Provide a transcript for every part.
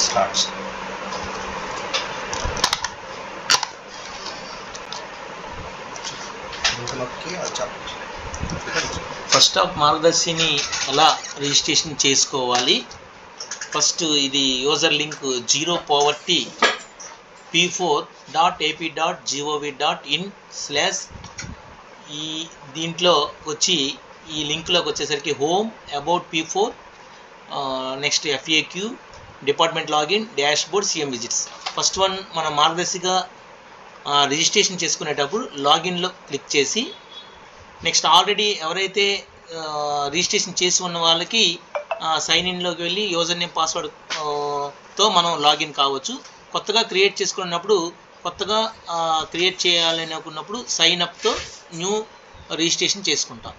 starts. First of మార్గదర్శిని ఎలా registration చేసుకోవాలి first ఇది user link zero poverty P four dot AP dot gov dot in slash ఈ దీంట్లో వచ్చి ఈ లింక్లోకి వచ్చేసరికి home about P four next FAQ department login dashboard CM visits. First one మన మార్గదర్శిగా రిజిస్ట్రేషన్ చేసుకునేటప్పుడు లాగిన్లో క్లిక్ చేసి నెక్స్ట్ ఆల్రెడీ ఎవరైతే రిజిస్ట్రేషన్ చేసి ఉన్న వాళ్ళకి సైన్ ఇన్లోకి వెళ్ళి యూజర్ నేమ్ పాస్వర్డ్తో మనం లాగిన్ కావచ్చు. కొత్తగా క్రియేట్ చేసుకున్నప్పుడు కొత్తగా క్రియేట్ చేయాలని అనుకున్నప్పుడు సైన్ అప్తో న్యూ రిజిస్ట్రేషన్ చేసుకుంటాం.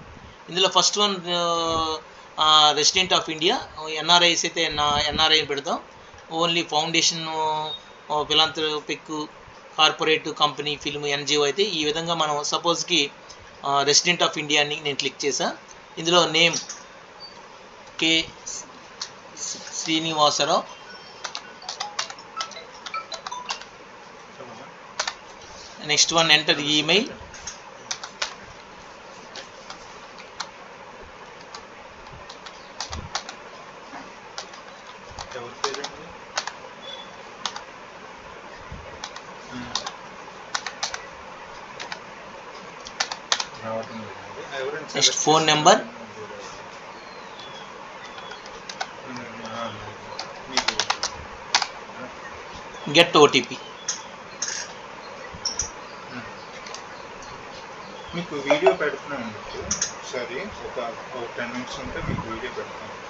ఇందులో first one resident of India NRIs అయితే నా ఎన్ఆర్ఐ పెడతాం. Only foundation philanthropic corporate company film NGO అయితే ఈ విధంగా మనం సపోజ్కి రెసిడెంట్ ఆఫ్ ఇండియా అని నేను క్లిక్ చేశాను ఇందులో name K Srinivasa Rao. Next one enter email ఎవరి పేరండి రావటం లేదండి ఎవరైనా Next select phone చేసి- number. ఆ, మీకు గెట్ ఓటీపీ మీకు వీడియో పెడుతున్నాను మీకు సరే ఒక ఒక టెన్ మినిట్స్ ఉంటే మీకు వీడియో పెడతాను ఆ,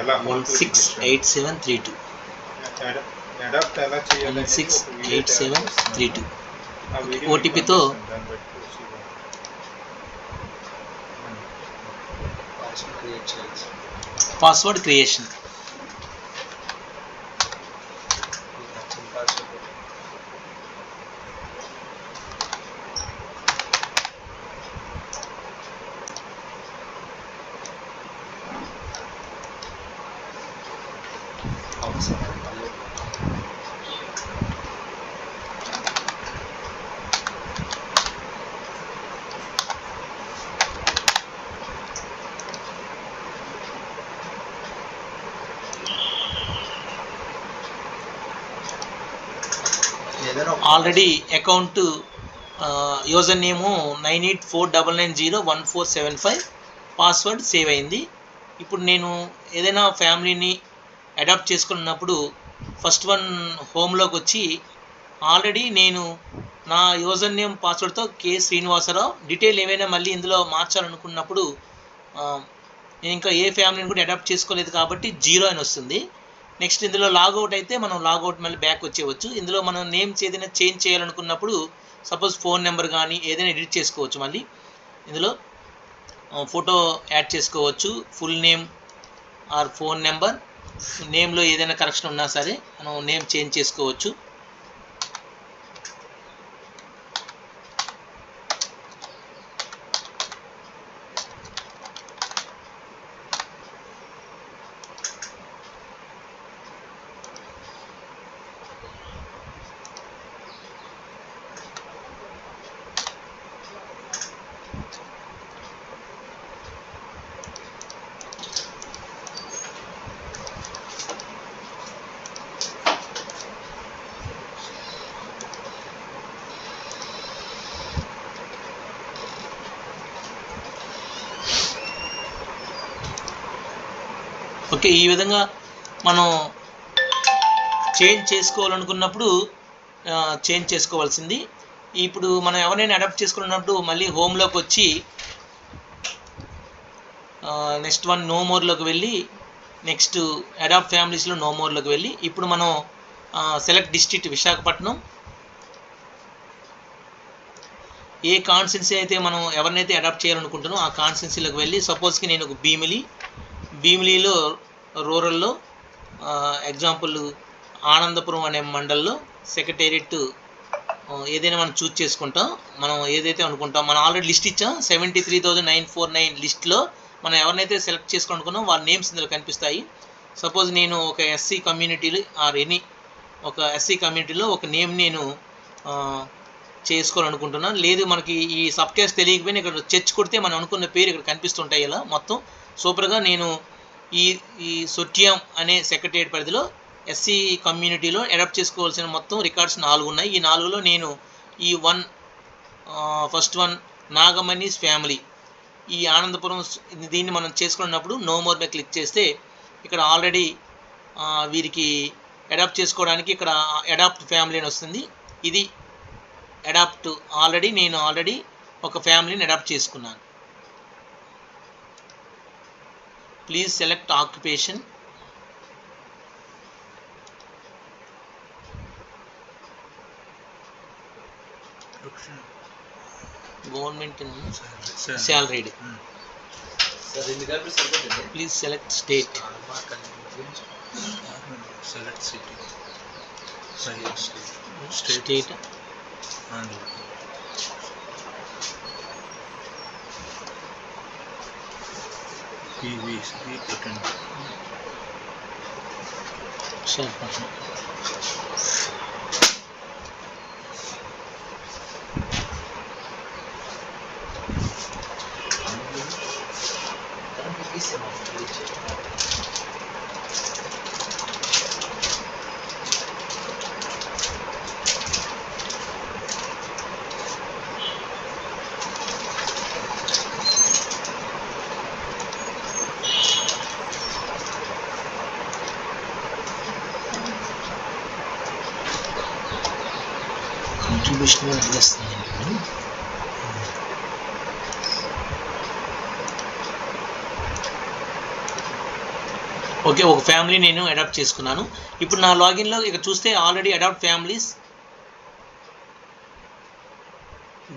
ఎలా one six eight seven three two adopt ఎలా చేయాలి one six eight seven three two OTP OTP తో పాస్వర్డ్ క్రియేషన్ ఏదైనా already account user name nine eight four double nine zero one four seven five. Password save అయింది. ఇప్పుడు నేను ఏదైనా ఫ్యామిలీని adapt చేసుకున్నప్పుడు ఫస్ట్ వన్ హోమ్లోకి వచ్చి ఆల్రెడీ నేను నా యూజర్ నేమ్ పాస్వర్డ్తో కే శ్రీనివాసరావు డీటెయిల్ ఏమైనా మళ్ళీ ఇందులో మార్చాలనుకున్నప్పుడు నేను ఇంకా ఏ ఫ్యామిలీని కూడా అడాప్ట్ చేసుకోలేదు కాబట్టి జీరో అని వస్తుంది. నెక్స్ట్ ఇందులో లాగౌట్ అయితే మనం లాగౌట్ మళ్ళీ బ్యాక్ వచ్చేవచ్చు ఇందులో మనం నేమ్స్ ఏదైనా చేంజ్ చేయాలనుకున్నప్పుడు సపోజ్ ఫోన్ నెంబర్ కానీ ఏదైనా ఎడిట్ చేసుకోవచ్చు మళ్ళీ. ఇందులో ఫోటో యాడ్ చేసుకోవచ్చు. Full name or phone number. నేమ్లో ఏదైనా కరెక్షన్ ఉన్నా సరే మనం నేమ్ చేంజ్ చేసుకోవచ్చు. ఓకే ఈ విధంగా మనం చేంజ్ చేసుకోవాలనుకున్నప్పుడు చేంజ్ చేసుకోవాల్సింది. ఇప్పుడు మనం ఎవరైనా అడాప్ట్ చేసుకున్నప్పుడు మళ్ళీ హోమ్లోకి వచ్చి నెక్స్ట్ వన్ నో మోర్లోకి వెళ్ళి నెక్స్ట్ అడాప్ట్ ఫ్యామిలీస్లో నో మోర్లోకి వెళ్ళి ఇప్పుడు మనం సెలెక్ట్ డిస్ట్రిక్ట్ విశాఖపట్నం. ఏ కాన్స్టెన్సీ అయితే మనం ఎవరినైతే అడాప్ట్ చేయాలనుకుంటున్నామో ఆ కాన్స్టెన్సీలోకి వెళ్ళి సపోజ్కి నేను ఒక భీమిలి భీమిలిలో రూరల్లో ఎగ్జాంపుల్ ఆనందపురం అనే మండల్లో సెక్రటేరియట్ ఏదైనా మనం చూస్ చేసుకుంటాం. మనం ఏదైతే అనుకుంటాం మనం ఆల్రెడీ లిస్ట్ ఇచ్చాం. Seventy three thousand nine four nine లిస్ట్లో మనం ఎవరినైతే సెలెక్ట్ చేసుకోనుకున్నాం వాళ్ళ నేమ్స్ ఇందులో కనిపిస్తాయి. సపోజ్ నేను ఒక ఎస్సీ కమ్యూనిటీలు ఆర్ ఎనీ ఒక ఎస్సీ కమ్యూనిటీలో ఒక నేమ్ నేను చేసుకోవాలనుకుంటున్నాను లేదు మనకి ఈ సబ్ కేస్ తెలియకపోయినా ఇక్కడ చర్చ్ కొడితే మనం అనుకున్న పేరు ఇక్కడ కనిపిస్తుంటాయి ఇలా మొత్తం. సూపర్గా నేను ఈ ఈ సొట్యం అనే సెక్రటరియట్ పరిధిలో ఎస్సీ కమ్యూనిటీలో అడాప్ట్ చేసుకోవాల్సిన మొత్తం రికార్డ్స్ నాలుగు ఉన్నాయి. ఈ నాలుగులో నేను ఈ one first one Nagamani's family ఈ ఆనందపురం దీన్ని మనం చేసుకున్నప్పుడు నో మోర్ మీద క్లిక్ చేస్తే ఇక్కడ ఆల్రెడీ వీరికి అడాప్ట్ చేసుకోవడానికి ఇక్కడ అడాప్ట్ ఫ్యామిలీ అని వస్తుంది. ఇది అడాప్ట్ ఆల్రెడీ నేను ఆల్రెడీ ఒక ఫ్యామిలీని అడాప్ట్ చేసుకున్నాను. please select occupation. Government and salaried. Please select state. Select city. State. State. TV's button. Sub button. Thank you. Contribution వదిలేస్తుంది ఓకే ఒక ఫ్యామిలీ నేను అడాప్ట్ చేసుకున్నాను. ఇప్పుడు నా లాగిన్లో ఇక చూస్తే ఆల్రెడీ అడాప్ట్ ఫ్యామిలీస్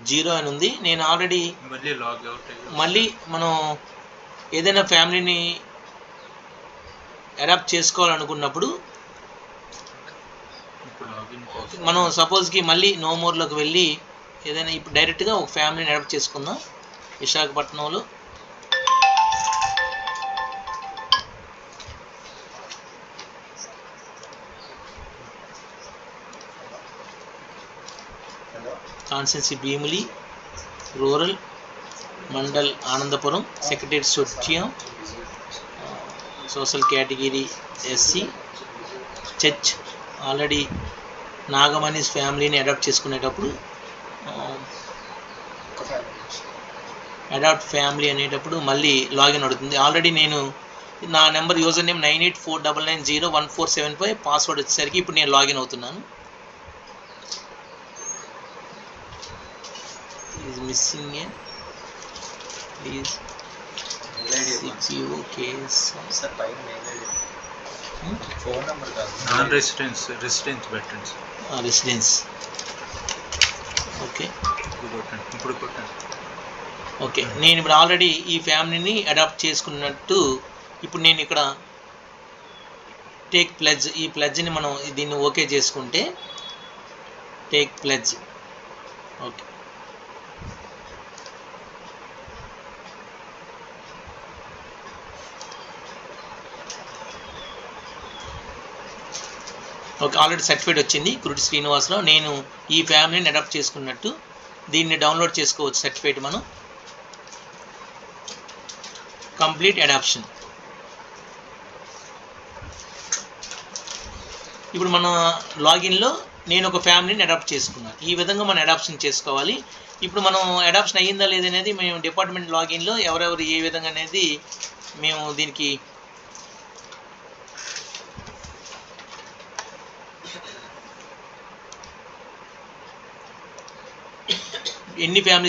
జీరో అని ఉంది. నేను ఆల్రెడీ మళ్ళీ లాగ్ అవుట్ అయ్యి. మళ్ళీ మనం ఏదైనా ఫ్యామిలీని అడాప్ట్ చేసుకోవాలనుకున్నప్పుడు మనం సపోజ్కి మళ్ళీ నోమూర్లోకి వెళ్ళి ఏదైనా ఇప్పుడు డైరెక్ట్గా ఒక ఫ్యామిలీని అడాప్ట్ చేసుకుందాం. విశాఖపట్నంలో. Constituency Bheemili rural mandal Anandapuram secretary సొట్యం social category SC church already Nagamani's ఫ్యామిలీని అడాప్ట్ చేసుకునేటప్పుడు అడాప్ట్ ఫ్యామిలీ అనేటప్పుడు మళ్ళీ లాగిన్ అవుతుంది. ఆల్రెడీ నేను నా number user name nine eight four double nine zero one four seven five password వచ్చేసరికి ఇప్పుడు నేను లాగిన్ అవుతున్నాను. Is missing a please six case sir పైన నాన్ రెసిడెన్స్ రెసిడెన్స్ పెట్టండి సార్ రెసిడెన్స్. ఓకే. ఇప్పుడు కొట్టండి ఇప్పుడు కొట్టండి. ఓకే. నేను ఇప్పుడు ఆల్రెడీ ఈ ఫ్యామిలీని అడాప్ట్ చేసుకున్నట్టు ఇప్పుడు నేను ఇక్కడ టేక్ ప్లెడ్జ్ ఈ ప్లెడ్జ్ని మనం దీన్ని ఓకే చేసుకుంటే take pledge. Okay. Okay already certificate వచ్చింది కురుటి శ్రీనివాసరావు నేను ఈ ఫ్యామిలీని అడాప్ట్ చేసుకున్నట్టు దీన్ని డౌన్లోడ్ చేసుకోవచ్చు సర్టిఫికేట్ మనం. Complete adoption. ఇప్పుడు మన లాగిన్లో నేను ఒక ఫ్యామిలీని అడాప్ట్ చేసుకున్నాను ఈ విధంగా మనం అడాప్షన్ చేసుకోవాలి. ఇప్పుడు మనం అడాప్షన్ అయ్యిందా లేదనేది మేము డిపార్ట్మెంట్ లాగిన్లో ఎవరెవరు ఏ విధంగా అనేది మేము దీనికి ఎన్ని ఫ్యామిలీస్